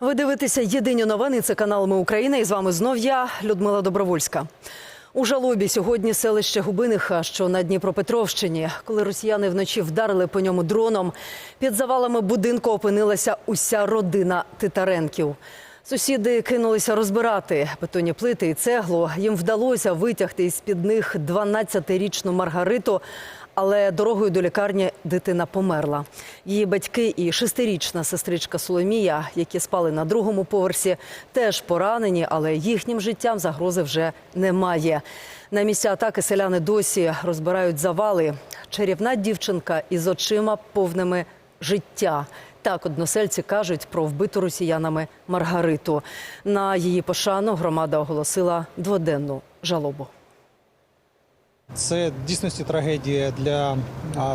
Ви дивитеся єдині новини. Це канал Ми Україна. І з вами знов я, Людмила Добровольська. У жалобі сьогодні селище Губиниха, що на Дніпропетровщині, коли росіяни вночі вдарили по ньому дроном, під завалами будинку опинилася уся родина Титаренків. Сусіди кинулися розбирати бетонні плити і цеглу. Їм вдалося витягти із під них 12-річну Маргариту. Але дорогою до лікарні дитина померла. Її батьки і шестирічна сестричка Соломія, які спали на другому поверсі, теж поранені, але їхнім життям загрози вже немає. На місці атаки селяни досі розбирають завали. Чарівна дівчинка із очима повними життя. Так односельці кажуть про вбиту росіянами Маргариту. На її пошану громада оголосила дводенну жалобу. Це дійсності трагедія для,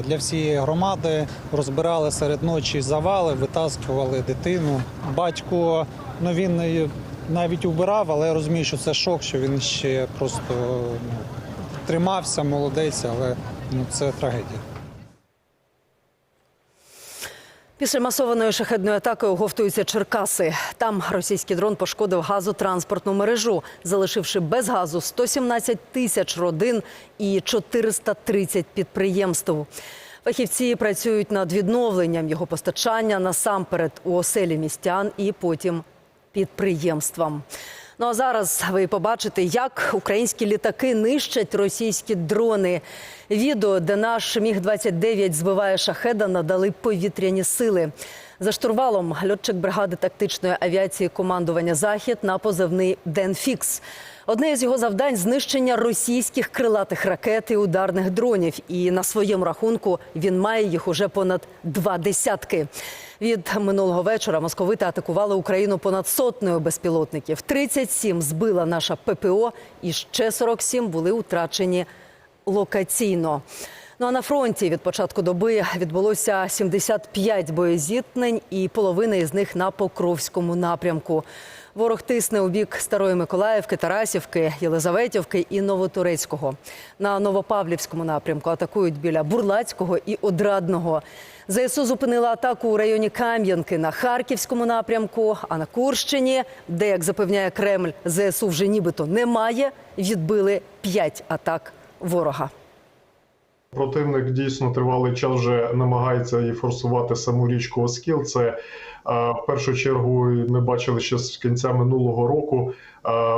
для всієї громади. Розбирали серед ночі завали, витаскували дитину. Батько ну він навіть убирав, але я розумію, що це шок, що він ще просто ну, тримався, молодець, але ну, це трагедія. Після масованої шахедної атаки оговтуються Черкаси. Там російський дрон пошкодив газотранспортну мережу, залишивши без газу 117 тисяч родин і 430 підприємств. Фахівці працюють над відновленням його постачання насамперед у оселі містян і потім підприємствам. Ну а зараз ви побачите, як українські літаки нищать російські дрони. Відео, де наш міг 29 збиває шахеда, надали повітряні сили. За штурвалом льотчик бригади тактичної авіації командування Захід на позивний Денфікс. Одне із його завдань знищення російських крилатих ракет і ударних дронів. І на своєму рахунку він має їх уже понад два десятки. Від минулого вечора московити атакували Україну понад сотнею безпілотників. 37 збила наша ППО, і ще 47 були утрачені локаційно. Ну а на фронті від початку доби відбулося 75 боєзіткнень, і половина із них на Покровському напрямку. Ворог тисне у бік Старої Миколаївки, Тарасівки, Єлизаветівки і Новоторецького. На Новопавлівському напрямку атакують біля Бурлацького і Одрадного. ЗСУ зупинила атаку у районі Кам'янки на Харківському напрямку. А на Курщині, де, як запевняє Кремль, ЗСУ вже нібито немає, відбили п'ять атак ворога. Противник дійсно тривалий час вже намагається і форсувати саму річку Оскіл. Це в першу чергу ми бачили ще з кінця минулого року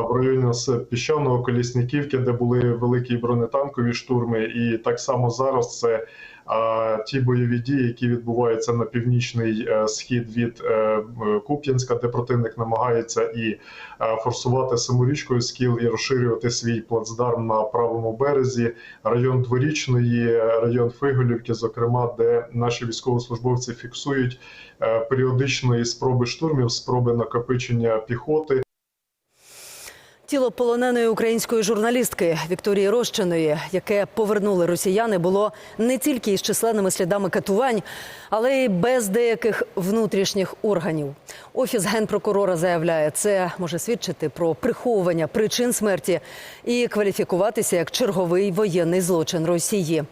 в районі з піщаного колісниківки, де були великі бронетанкові штурми, і так само зараз це е, ті бойові дії, які відбуваються на північний е, схід від е, Куп'янська, де противник намагається і е, форсувати саму річку Оскіл і розширювати свій плацдарм на правому березі, район дворічної, район Фиголівки, зокрема, де наші військовослужбовці фіксують періодичної спроби штурмів, спроби накопичення піхоти. Тіло полоненої української журналістки Вікторії Рощиної, яке повернули росіяни, було не тільки із численними слідами катувань, але й без деяких внутрішніх органів. Офіс генпрокурора заявляє, це може свідчити про приховування причин смерті і кваліфікуватися як черговий воєнний злочин Росії.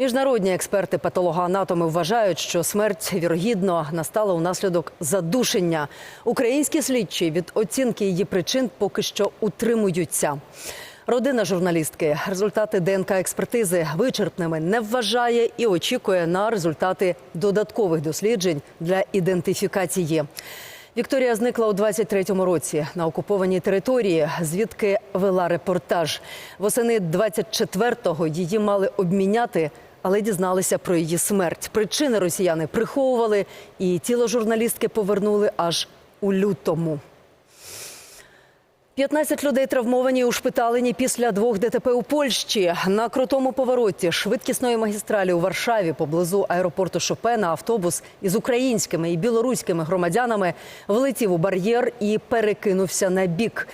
Міжнародні експерти патологоанатоми вважають, що смерть вірогідно настала унаслідок задушення. Українські слідчі від оцінки її причин поки що утримуються. Родина журналістки результати ДНК експертизи вичерпними не вважає і очікує на результати додаткових досліджень для ідентифікації. Вікторія зникла у 23-му році на окупованій території, звідки вела репортаж. Восени 24-го її мали обміняти, але дізналися про її смерть. Причини росіяни приховували, і тіло журналістки повернули аж у лютому. 15 людей травмовані у шпиталені після двох ДТП у Польщі. На крутому повороті швидкісної магістралі у Варшаві поблизу аеропорту Шопена автобус із українськими і білоруськими громадянами влетів у бар'єр і перекинувся на бік.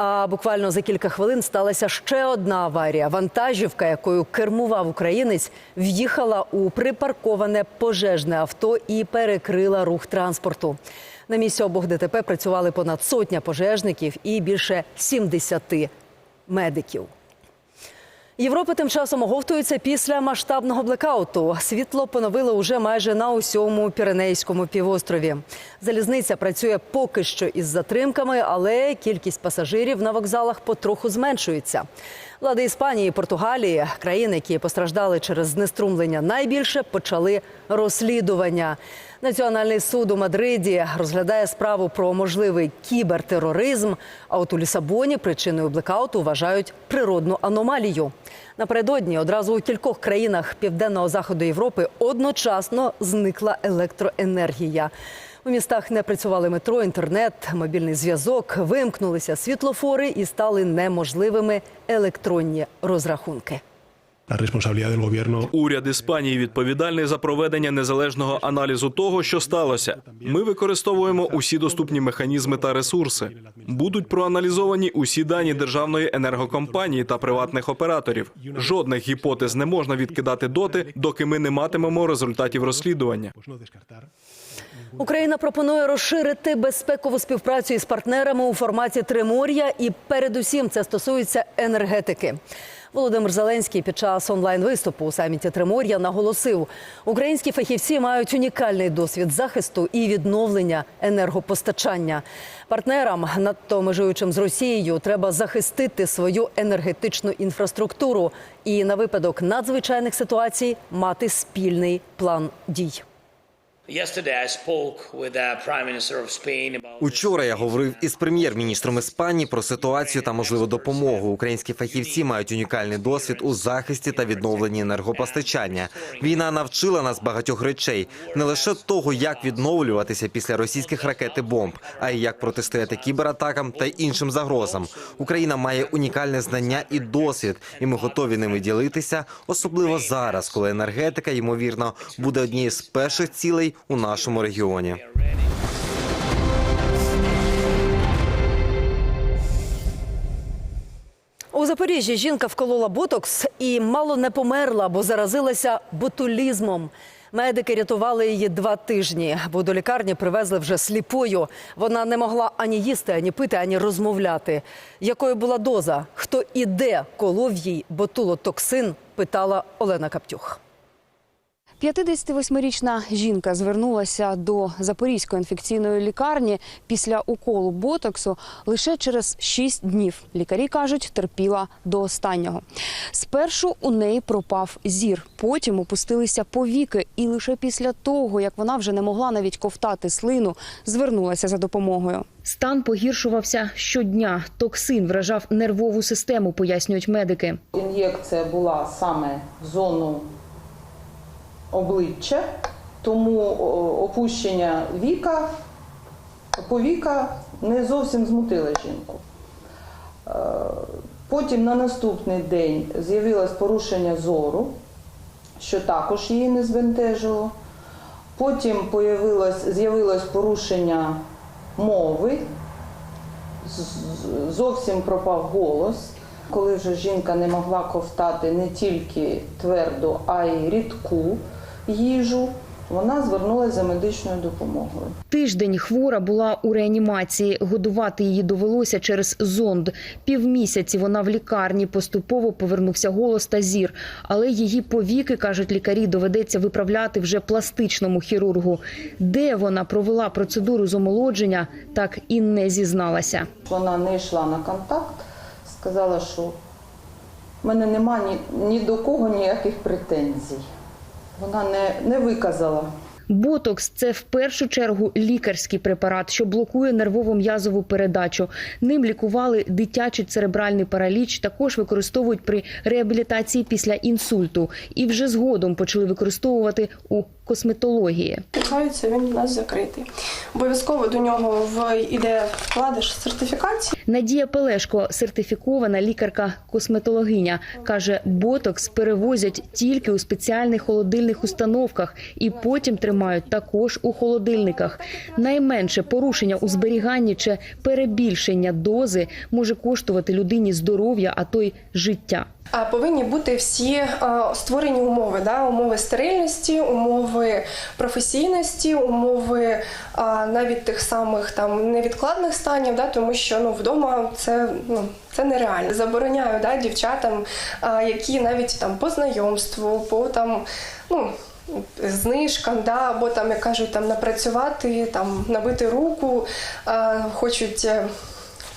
А буквально за кілька хвилин сталася ще одна аварія. Вантажівка, якою кермував українець, в'їхала у припарковане пожежне авто і перекрила рух транспорту. На місці обох ДТП працювали понад сотня пожежників і більше 70 медиків. Європа тим часом оговтується після масштабного блекауту. Світло поновили уже майже на усьому Піренейському півострові. Залізниця працює поки що із затримками, але кількість пасажирів на вокзалах потроху зменшується. Влади Іспанії, і Португалії, країни, які постраждали через знеструмлення найбільше, почали розслідування. Національний суд у Мадриді розглядає справу про можливий кібертероризм. А от у Лісабоні причиною блекауту вважають природну аномалію. Напередодні одразу у кількох країнах південного заходу Європи одночасно зникла електроенергія. У містах не працювали метро, інтернет, мобільний зв'язок, вимкнулися світлофори і стали неможливими електронні розрахунки. La responsabilidad del gobierno Уряд Іспанії відповідальний за проведення незалежного аналізу того, що сталося. Ми використовуємо усі доступні механізми та ресурси. Будуть проаналізовані усі дані державної енергокомпанії та приватних операторів. Жодних гіпотез не можна відкидати доти, доки ми не матимемо результатів розслідування. Україна пропонує розширити безпекову співпрацю із партнерами у форматі Тримор'я, і передусім це стосується енергетики. Володимир Зеленський під час онлайн виступу у саміті Тримор'я наголосив, українські фахівці мають унікальний досвід захисту і відновлення енергопостачання. Партнерам, надто межуючим з Росією, треба захистити свою енергетичну інфраструктуру і на випадок надзвичайних ситуацій мати спільний план дій. Учора я говорив із прем'єр-міністром Іспанії про ситуацію та можливу допомогу. Українські фахівці мають унікальний досвід у захисті та відновленні енергопостачання. Війна навчила нас багатьох речей, не лише того, як відновлюватися після російських ракет і бомб, а й як протистояти кібератакам та іншим загрозам. Україна має унікальне знання і досвід, і ми готові ними ділитися, особливо зараз, коли енергетика ймовірно буде однією з перших цілей у нашому регіоні. У Запоріжжі жінка вколола ботокс і мало не померла, бо заразилася ботулізмом. Медики рятували її два тижні, бо до лікарні привезли вже сліпою. Вона не могла ані їсти, ані пити, ані розмовляти. Якою була доза? Хто і де колов їй ботулотоксин? Питала Олена Каптюх. 58-річна жінка звернулася до Запорізької інфекційної лікарні після уколу ботоксу лише через 6 днів. Лікарі кажуть, терпіла до останнього. Спершу у неї пропав зір, потім опустилися повіки, і лише після того, як вона вже не могла навіть ковтати слину, звернулася за допомогою. Стан погіршувався щодня. Токсин вражав нервову систему, пояснюють медики. Ін'єкція була саме в зону обличчя, тому опущення віка, повіка не зовсім змутило жінку. Е, Потім на наступний день з'явилось порушення зору, що також її не збентежило. Потім з'явилось порушення мови, зовсім пропав голос. Коли вже жінка не могла ковтати не тільки тверду, а й рідку їжу, вона звернулася за медичною допомогою. Тиждень хвора була у реанімації. Годувати її довелося через зонд. Півмісяці вона в лікарні. Поступово повернувся голос та зір. Але її повіки, кажуть лікарі, доведеться виправляти вже пластичному хірургу. Де вона провела процедуру з омолодження, так і не зізналася. Вона не йшла на контакт, сказала, що в мене нема ні, ні до кого ніяких претензій. Вона не, не виказала. Ботокс це в першу чергу лікарський препарат, що блокує нервово-м'язову передачу. Ним лікували дитячий церебральний параліч. Також використовують при реабілітації після інсульту, і вже згодом почали використовувати у косметології. Торкаються, він у нас закритий. Обов'язково до нього в іде вкладиш сертифікацію. Надія Пелешко, сертифікована лікарка-косметологиня, каже, ботокс перевозять тільки у спеціальних холодильних установках і потім тримають також у холодильниках. Найменше порушення у зберіганні чи перебільшення дози може коштувати людині здоров'я, а то й життя. Повинні бути всі е, створені умови, да? умови стерильності, умови професійності, умови е, навіть тих самих там невідкладних станів, да? тому що ну, вдома це, ну, це нереально. Забороняю да, дівчатам, е, які навіть там по знайомству, по там. Ну, Знижкам, да, або там, як кажуть, там напрацювати, там набити руку, хочуть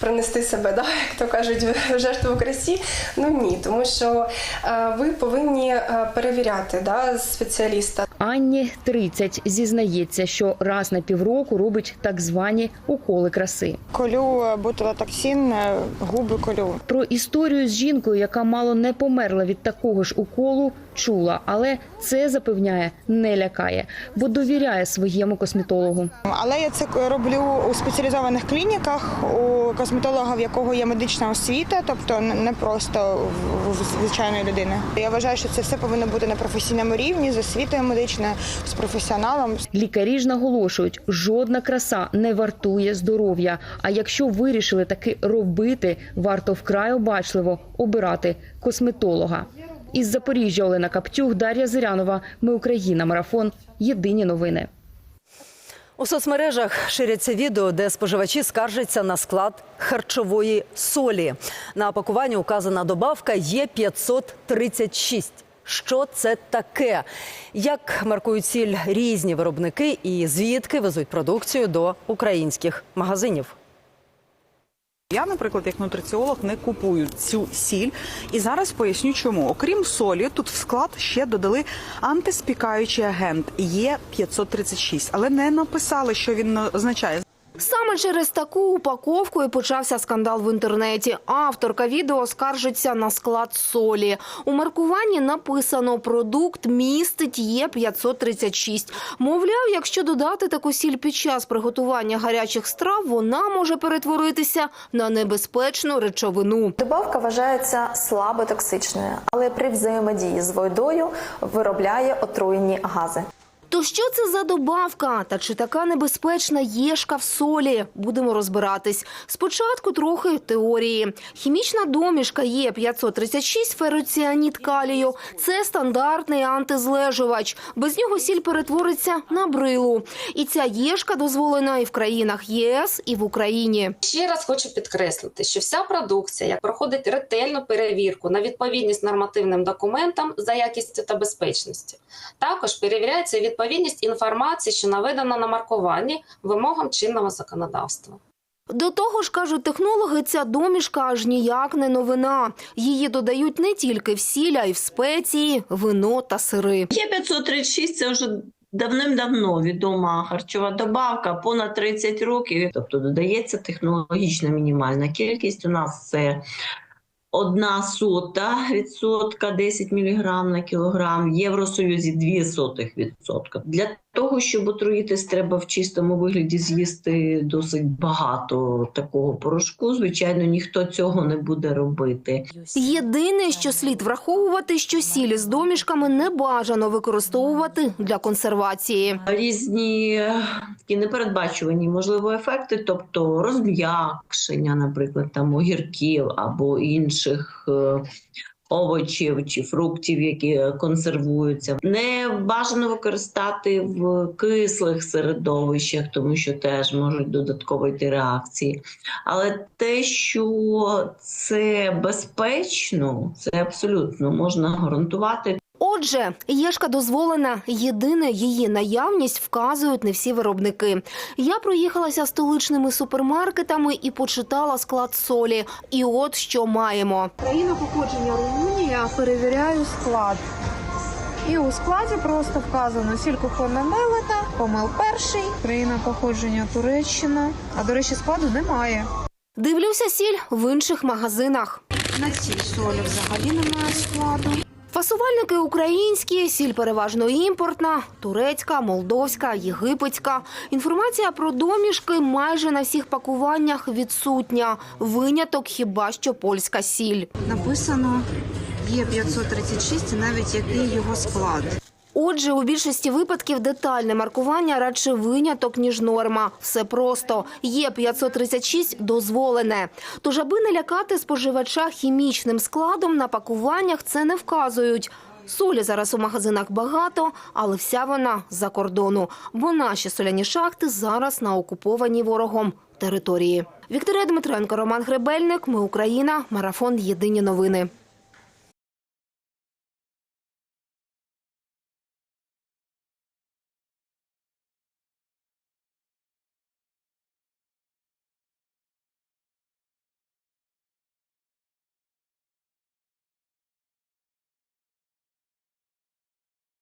принести себе, да, як то кажуть, в жертву красі. Ну ні, тому що е, ви повинні е, перевіряти да, спеціаліста. Анні 30 зізнається, що раз на півроку робить так звані уколи краси. Колю ботулотоксин, е, губи колю. Про історію з жінкою, яка мало не померла від такого ж уколу, чула, але це запевняє, не лякає, бо довіряє своєму косметологу. Але я це роблю у спеціалізованих клініках, у косметолога, в якого є медична освіта, тобто не просто в звичайної людини. Я вважаю, що це все повинно бути на професійному рівні, з освітою медичною, з професіоналом. Лікарі ж наголошують, жодна краса не вартує здоров'я. А якщо вирішили таки робити, варто вкрай обачливо обирати косметолога. Із Запоріжжя Олена Каптюх, Дар'я Зирянова. Ми Україна. Марафон. Єдині новини. У соцмережах ширяться відео, де споживачі скаржаться на склад харчової солі. На пакуванні указана добавка є 536. Що це таке? Як маркують сіль різні виробники і звідки везуть продукцію до українських магазинів? Я, наприклад, як нутриціолог, не купую цю сіль. І зараз поясню, чому. Окрім солі, тут в склад ще додали антиспікаючий агент Є 536 але не написали, що він означає. Саме через таку упаковку і почався скандал в інтернеті. Авторка відео скаржиться на склад солі. У маркуванні написано «Продукт містить Є536». Мовляв, якщо додати таку сіль під час приготування гарячих страв, вона може перетворитися на небезпечну речовину. Добавка вважається слабо токсичною, але при взаємодії з водою виробляє отруєнні гази. То що це за добавка? Та чи така небезпечна єшка в солі? Будемо розбиратись. Спочатку трохи теорії. Хімічна домішка є 536 фероціаніт калію. Це стандартний антизлежувач. Без нього сіль перетвориться на брилу. І ця єшка дозволена і в країнах ЄС, і в Україні. Ще раз хочу підкреслити, що вся продукція як проходить ретельну перевірку на відповідність нормативним документам за якістю та безпечністю. Також перевіряється відповідність інформації, що наведена на маркуванні вимогам чинного законодавства. До того ж, кажуть технологи, ця домішка аж ніяк не новина. Її додають не тільки в сіль, а й в спеції, вино та сири. Є 536 це вже давним-давно відома харчова добавка, понад 30 років. Тобто додається технологічна мінімальна кількість. У нас це одна сота відсотка, 10 мг на кілограм, в Євросоюзі 2 сотих відсотка. Для того, щоб отруїтись, треба в чистому вигляді з'їсти досить багато такого порошку. Звичайно, ніхто цього не буде робити. Єдине, що слід враховувати, що сіль з домішками не бажано використовувати для консервації. Різні е, такі непередбачувані можливо ефекти, тобто розм'якшення, наприклад, там огірків або інших. Овочів чи фруктів, які консервуються, не бажано використати в кислих середовищах, тому що теж можуть додатково йти реакції. Але те, що це безпечно, це абсолютно можна гарантувати. Отже, єшка дозволена. Єдине її наявність вказують не всі виробники. Я проїхалася столичними супермаркетами і почитала склад солі. І от що маємо. Країна походження Румунія, перевіряю склад. І у складі просто вказано сіль кухонна мелена, помил перший, країна походження Туреччина. А до речі, складу немає. Дивлюся сіль в інших магазинах. На цій солі взагалі немає складу. Фасувальники українські, сіль переважно імпортна, турецька, молдовська, єгипетська. Інформація про домішки майже на всіх пакуваннях відсутня. Виняток хіба що польська сіль. Написано є 536 і навіть який його склад. Отже, у більшості випадків детальне маркування радше виняток, ніж норма. Все просто. Є 536 – дозволене. Тож, аби не лякати споживача хімічним складом, на пакуваннях це не вказують. Солі зараз у магазинах багато, але вся вона з-за кордону. Бо наші соляні шахти зараз на окупованій ворогом території. Вікторія Дмитренко, Роман Гребельник. Ми Україна. Марафон. Єдині новини.